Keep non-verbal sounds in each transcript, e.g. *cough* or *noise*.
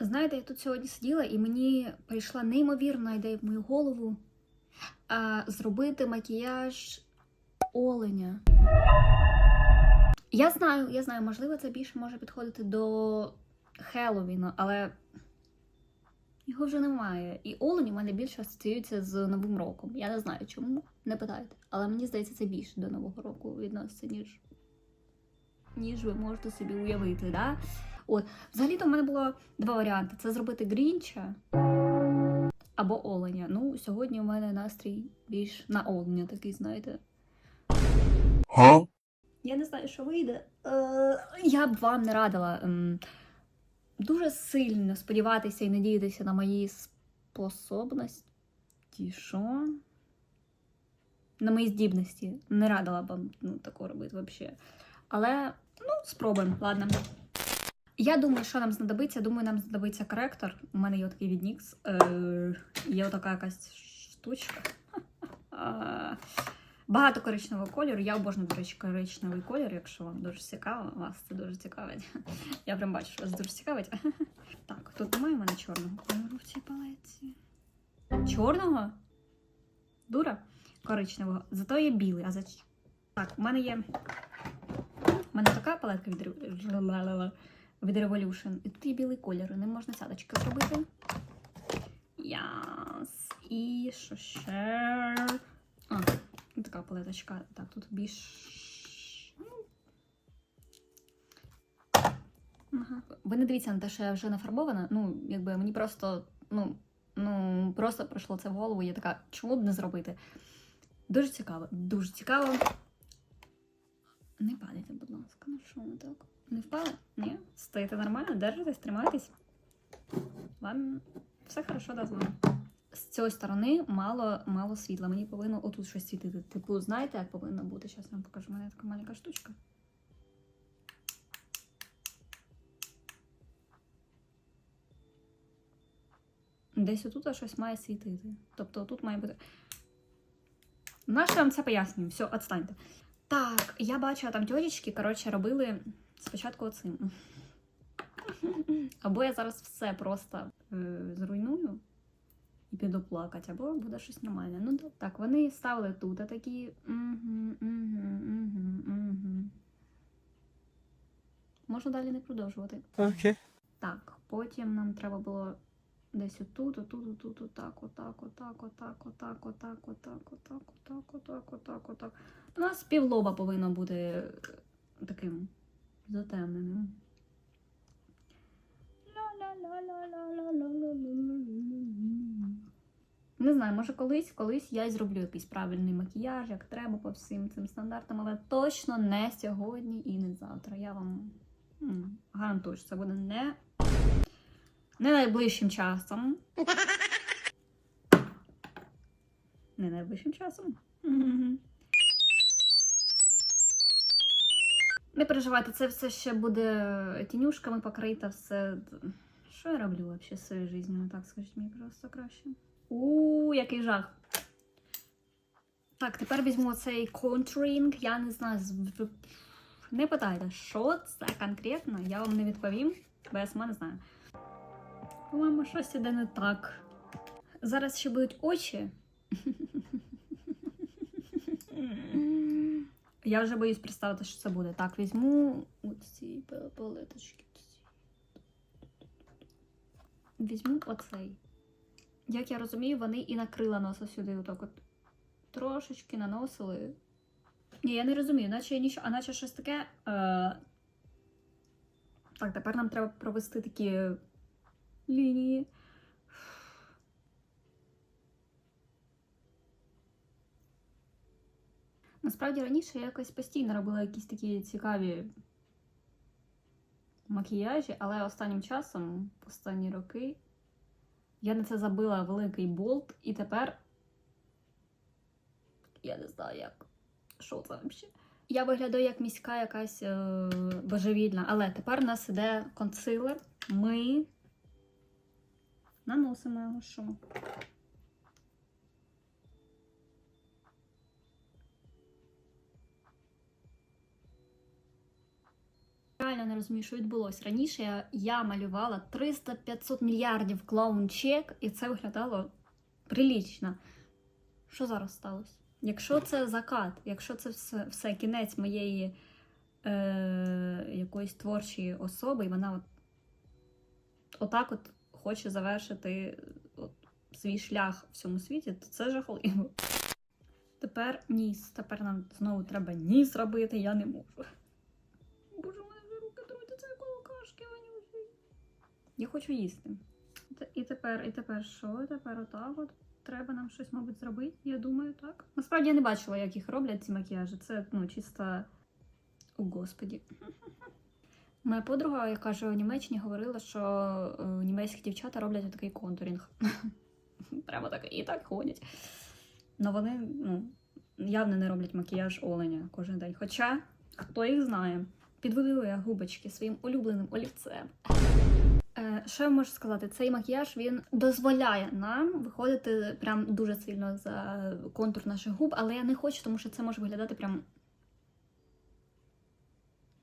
Знаєте, я тут сьогодні сиділа, і мені прийшла неймовірна ідея в мою голову а, зробити макіяж оленя. Я знаю, я знаю, можливо, це більше може підходити до Хеллоуіну, але його вже немає. І олень у мене більше асоціюється з Новим роком. Я не знаю чому, не питайте. Але мені здається, це більше до Нового року відноситься, ніж, ніж ви можете собі уявити. Да? От, взагалі-то в мене було два варіанти: це зробити Грінча або Оленя. Ну, сьогодні у мене настрій більш на Оленя такий, знаєте. Huh? Я не знаю, що вийде. Е, я б вам не радила ем, дуже сильно сподіватися і надіятися на мої способності. Що? На мої здібності. Не радила б вам ну, такого робити взагалі. Але, ну, спробуємо, ладно. Я думаю, що нам знадобиться. Думаю, нам знадобиться коректор. У мене є такий від NYX. Е, є отака якась штучка. *laughs* Багато коричневого кольору. Я обожнюю, до речі, коричневий колір, якщо вам дуже цікаво, вас це дуже цікавить. *laughs* Я прям бачу, що вас дуже цікавить. *laughs* Так, тут немає в мене чорного кольору в цій палеці. Чорного? Дура? Коричневого. Зато є білий. А за... Так, у мене є. У мене така палетка від, від Revolution. І тут є білий колір. Ним можна сядочки зробити. Яс. І що ще? А, Така палеточка. Так, тут більш. ну. Ага. Ви не дивіться на те, що я вже нафарбована. Ну, якби мені просто, ну, ну, просто прийшло це в голову. Я така, чому б не зробити? Дуже цікаво, дуже цікаво. Не падайте, ласка, ну що ви так? Не впали? Ні? Стоїте нормально, держитесь, тримайтесь. Вам все хорошо да, з вами з цієї сторони мало, мало світла. Мені повинно отут щось світити. Типу, знаєте, як повинно бути? Зараз вам покажу. У мене така маленька штучка. Десь отут щось має світити. Тобто тут має бути. Наше вам це пояснюю. Все, відстаньте. Так, я бачила там тьотечки, коротше, робили спочатку оцим. Або я зараз все просто е, зруйную і піду плакати, або буде щось нормальне. Ну так, так вони ставили тут а такі. Угу, угу, угу, угу. Можу далі не продовжувати. Okay. Так, потім нам треба було десь отут, отут, отут, отак, отак, отак, отак, отак, отак, отак, отак, отак, отак, отак, отак. У нас півлоба повинно бути е, таким затемненим. Не знаю, може колись, колись я й зроблю якийсь правильний макіяж, як треба по всім цим стандартам, але точно не сьогодні і не завтра. Я вам гарантую, що це буде не, не найближчим часом. Не найближчим часом. Не переживайте, це все ще буде тінюшками покрито, все. Що я роблю взагалі з своєю життю? Ну так скажіть мені просто краще. У, який жах. Так, тепер візьму цей контурінг. Я не знаю. Не питайте, що це конкретно, я вам не відповім, бо я сама не знаю. По-моєму, щось іде не так. Зараз ще будуть очі. Я вже боюсь представити, що це буде. Так, візьму оці пал- палеточки. Візьму оцей. Як я розумію, вони і накрила носа сюди, отак от трошечки наносили. Ні, я не розумію, наче нічого, а наче щось таке. Е... Так, тепер нам треба провести такі лінії. Насправді раніше я якось постійно робила якісь такі цікаві макіяжі, але останнім часом, останні роки, я на це забила великий болт, і тепер я не знаю, як. Що це взагалі? Я виглядаю як міська якась е, божевільна, але тепер у нас іде консилер. Ми наносимо його що? Реально не розумію, що відбулося. Раніше я, я малювала 300-500 мільярдів клоун-чек, і це виглядало прилічно. Що зараз сталося? Якщо це закат, якщо це все, все кінець моєї е, якоїсь творчої особи, і вона от, отак от хоче завершити от, свій шлях в цьому світі, то це жахливо. Тепер ніс. Тепер нам знову треба ніс робити, я не можу. Боже, у мене вже руки трутяться, як алкашки вонючі. Я хочу їсти. І тепер, і тепер що? Тепер отак от. Треба нам щось, мабуть, зробити, я думаю, так. Насправді я не бачила, як їх роблять ці макіяжі. Це ну, чисто. О, господі. Моя подруга, яка живе в Німеччині, говорила, що е, німецькі дівчата роблять такий контурінг. *laughs* Прямо так і так ходять. Ну вони ну, явно не роблять макіяж оленя кожен день. Хоча хто їх знає, підведу я губочки своїм улюбленим олівцем. Е, що я можу сказати? Цей макіяж він дозволяє нам виходити прям дуже сильно за контур наших губ, але я не хочу, тому що це може виглядати прям.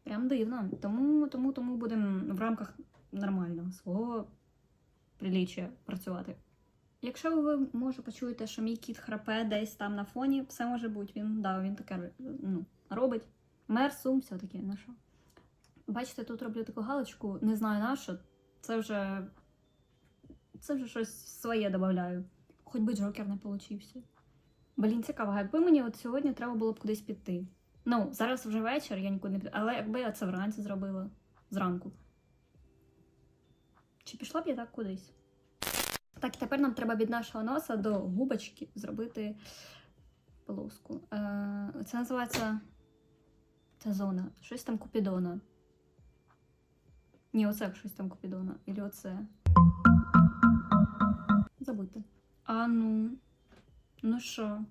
Прям дивно. Тому, тому, тому будемо в рамках нормального свого приліччя працювати. Якщо ви може почуєте, що мій кіт храпе десь там на фоні, все може бути. Він да, він таке ну, робить. Мер сум все-таки на що. Бачите, тут роблю таку галочку, не знаю на що. Це вже. Це вже щось своє додаю. Хоч би Джокер не получився. Блін, цікаво, якби мені от сьогодні треба було б кудись піти. Ну, зараз вже вечір, я нікуди не піду. Але якби я це вранці зробила зранку. Чи пішла б я так кудись? Так, і тепер нам треба від нашого носа до губочки зробити полоску. Е, це називається ця зона. Щось там Купідона. Ні, оце щось там Купідона. Ілі оце. Забудьте. А ну. Ну що?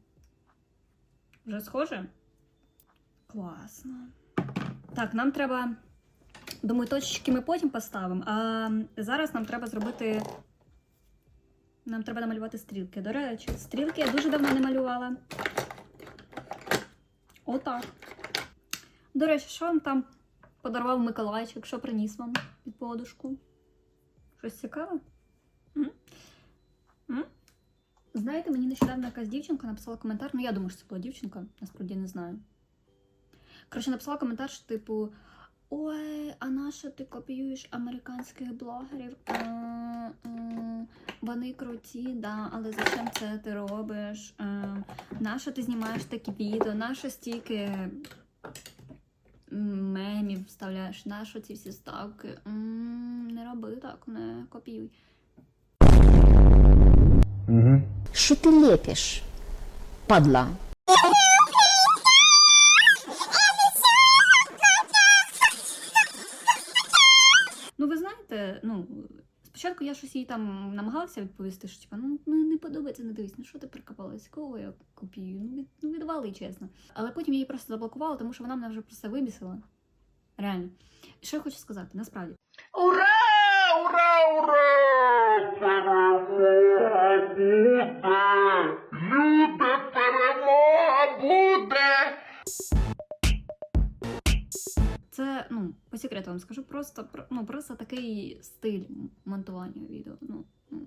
Вже схоже? Класно. Так, нам треба. Думаю, точечки ми потім поставимо. А зараз нам треба зробити. Нам треба намалювати стрілки. До речі, стрілки я дуже давно не малювала. Отак. До речі, що вам там подарував Миколайчик, що приніс вам під подушку? Щось цікаве? М? М? Знаєте, мені нещодавно якась дівчинка написала коментар. Ну, я думаю, що це була дівчинка, насправді не знаю. Коротше, написала коментар, що, типу, ой, а на що ти копіюєш американських блогерів? Е, е, вони круті, да, але зачем це ти робиш? Е, нащо ти знімаєш такі відео? Нащо стільки мемів вставляєш? Нащо ці всі ставки? М, не роби так, не копіюй. Угу. Що ти лепиш, падла? Спочатку я щось їй там намагалася відповісти, що типа, ну, ну не подобається, не дивись, ну що ти прикопалась, кого я копію? Ну, від, ну відвали, чесно. Але потім я її просто заблокувала, тому що вона мене вже просто вибісила. Реально. І що я хочу сказати, насправді. Ура! Ура! Ура! Люди, секрету вам скажу, просто, про- ну, просто такий стиль монтування відео. Ну, ну,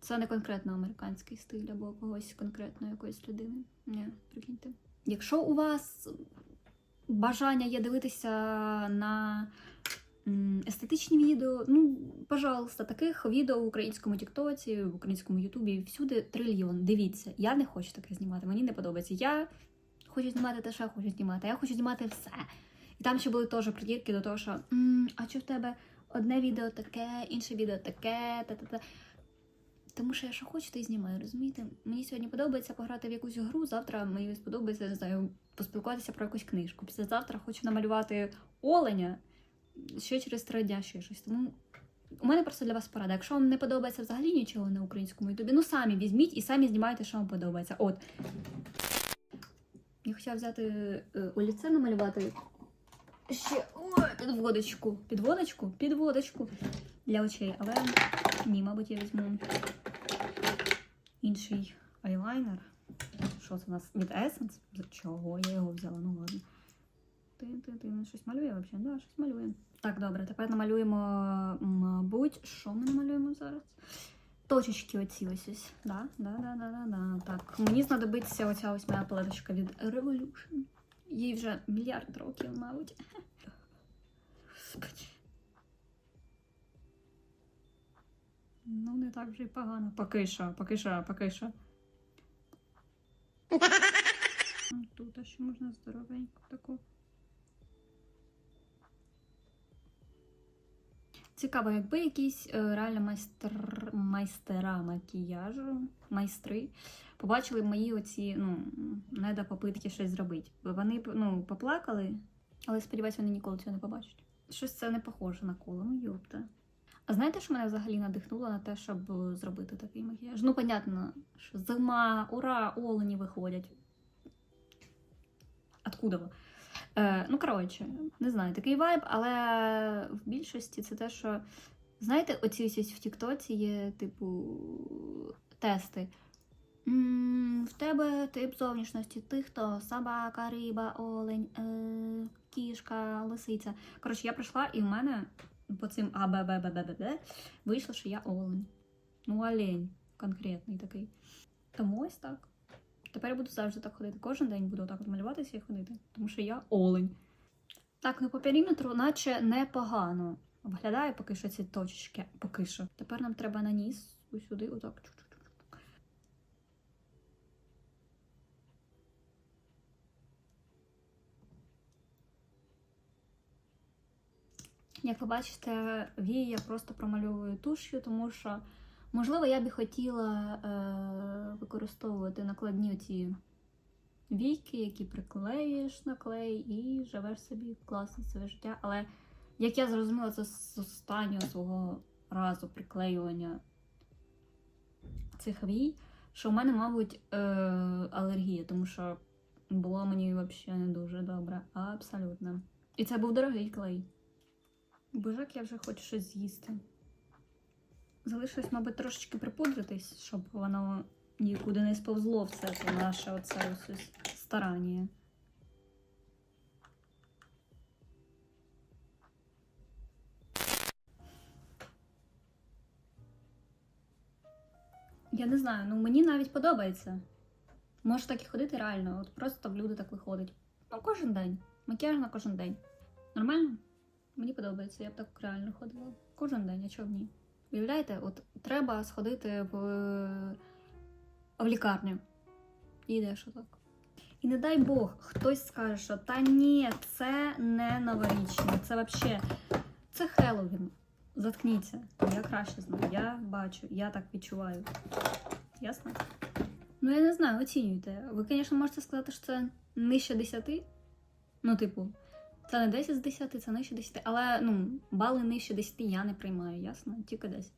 це не конкретно американський стиль або когось конкретно якоїсь людини. Ні, прикиньте. Якщо у вас бажання є дивитися на естетичні відео, ну, пожалуйста, таких відео в українському Тіктоці, в українському Ютубі, всюди трильйон. Дивіться, я не хочу таке знімати, мені не подобається. Я хочу знімати те, що я хочу знімати. Я хочу знімати все. І там ще були теж придірки до того, що «М, а чи в тебе одне відео таке, інше відео таке, та-та-та. Тому що я що хочу, то і знімаю, розумієте? Мені сьогодні подобається пограти в якусь гру, завтра мені сподобається, не знаю, поспілкуватися про якусь книжку. Післязавтра хочу намалювати оленя, ще через три дня ще щось. Тому у мене просто для вас порада. Якщо вам не подобається взагалі нічого на українському ютубі, ну самі візьміть і самі знімайте, що вам подобається. От. Я хотіла взяти е, олівце намалювати ще ой, підводочку. Підводочку? Підводочку для очей. Але ні, мабуть, я візьму інший айлайнер. Що це у нас від Essence? З чого я його взяла? Ну ладно. Тин, тин, тин. Щось малює взагалі? Да, щось малює. Так, добре, тепер намалюємо, мабуть, що ми намалюємо зараз? Точечки оці ось ось. Да, да, да, да, да, да. Так, мені знадобиться оця ось моя палеточка від Revolution. Їй вже мільярд років, мабуть. Ну, не так вже й погано. Поки що, поки що, поки що. Тут а ще можна здоровеньку таку. Цікаво, якби якісь е, реально майстер, майстера макіяжу, майстри, побачили мої оці, ну, недопопитки щось зробити. Вони ну, поплакали, але сподіваюся, вони ніколи цього не побачать. Щось це не похоже на коло, ну йопта. А знаєте, що мене взагалі надихнуло на те, щоб е, зробити такий макіяж? Ну, понятно, що зима, ура, олені виходять. Откуда? ви? Е, ну, коротше, не знаю, такий вайб, але в більшості це те, що. Знаєте, оці в Тіктоці є, типу, тести. В тебе тип зовнішності, ти хто? Собака, риба, олень, е- кішка, лисиця. Коротше, я прийшла і в мене по цим А, Б, вийшло, що я олень. Ну, олень конкретний такий. Тому ось так. Тепер я буду завжди так ходити. Кожен день буду так малюватися і ходити, тому що я олень. Так, ну по периметру, наче непогано. Виглядає поки що ці точечки. Поки що. Тепер нам треба на ніс ось сюди, отак. Як ви бачите, вії я просто промальовую туш'ю, тому що, можливо, я би хотіла е, використовувати накладні ці війки, які приклеїш на клей і живеш собі класне своє життя. Але як я зрозуміла, це з останнього свого разу приклеювання цих вій, що в мене, мабуть, е, алергія, тому що було мені взагалі не дуже добре. Абсолютно. І це був дорогий клей. Боже, як я вже хочу щось з'їсти. Залишилось, мабуть, трошечки припудритись, щоб воно нікуди не сповзло все це наше оце ось старання. Я не знаю, ну мені навіть подобається. Може так і ходити реально, от просто в люди так виходить. Ну, кожен день. Макіяж на кожен день. Нормально? Мені подобається, я б так реально ходила. Кожен день, а чого ні? Уявляєте, от треба сходити в, в лікарню. І йдеш отак. І не дай Бог, хтось скаже, що та ні, це не новорічне, це взагалі це Хеллоуін. Заткніться. Я краще знаю. Я бачу, я так відчуваю. Ясно? Ну, я не знаю, оцінюйте. Ви, звісно, можете сказати, що це нижче 10. Ну, типу, це не 10 з 10, це нижче 10. Але ну, бали нижче 10 я не приймаю, ясно? Тільки 10.